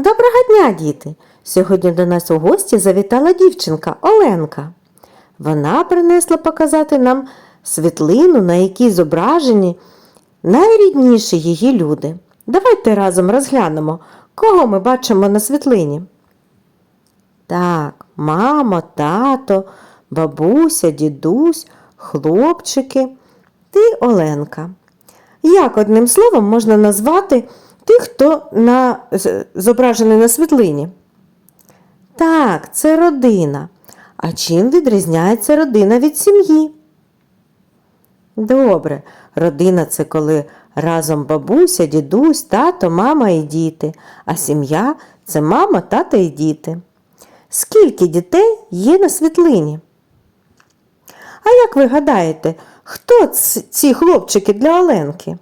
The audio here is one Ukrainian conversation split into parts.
Доброго дня, діти! Сьогодні до нас у гості завітала дівчинка Оленка. Вона принесла показати нам світлину, на якій зображені найрідніші її люди. Давайте разом розглянемо, кого ми бачимо на світлині. Так, мама, тато, бабуся, дідусь, хлопчики ти Оленка. Як одним словом можна назвати тих, хто на, зображений на світлині? Так, це родина. А чим відрізняється родина від сім'ї? Добре, родина це коли разом бабуся, дідусь, тато, мама і діти, а сім'я це мама, тато і діти. Скільки дітей є на світлині? А як ви гадаєте, хто ці хлопчики для Оленки?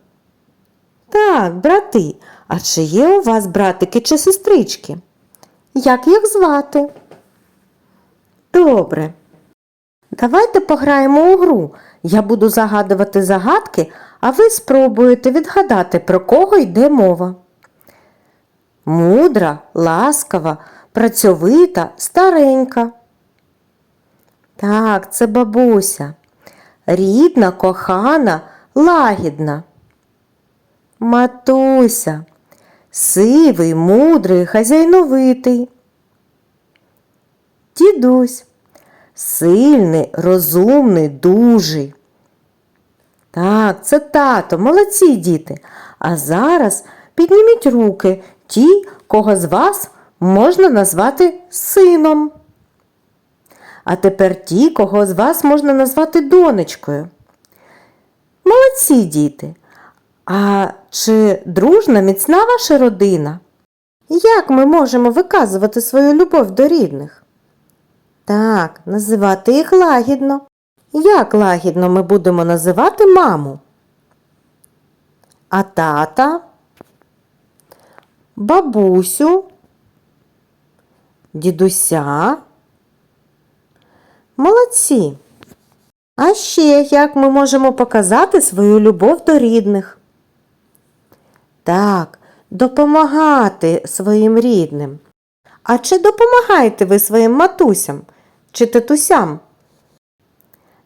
Так, брати. А чи є у вас братики чи сестрички? Як їх звати? Добре. Давайте пограємо у гру. Я буду загадувати загадки, а ви спробуєте відгадати, про кого йде мова. Мудра, ласкава, працьовита, старенька. Так, це бабуся. Рідна, кохана, лагідна. Матуся. Сивий, мудрий, хазяйновитий. Дідусь. Сильний, розумний, дужий. Так, це тато, молодці діти. А зараз підніміть руки ті, кого з вас можна назвати сином. А тепер ті, кого з вас можна назвати донечкою. Молодці діти. А чи дружна, міцна ваша родина? Як ми можемо виказувати свою любов до рідних? Так, називати їх лагідно. Як лагідно ми будемо називати маму? А тата? Бабусю? Дідуся? Молодці. А ще як ми можемо показати свою любов до рідних? Так, допомагати своїм рідним. А чи допомагаєте ви своїм матусям чи татусям?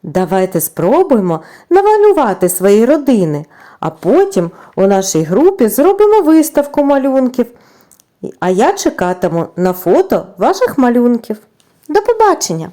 Давайте спробуємо намалювати свої родини, а потім у нашій групі зробимо виставку малюнків. А я чекатиму на фото ваших малюнків. До побачення!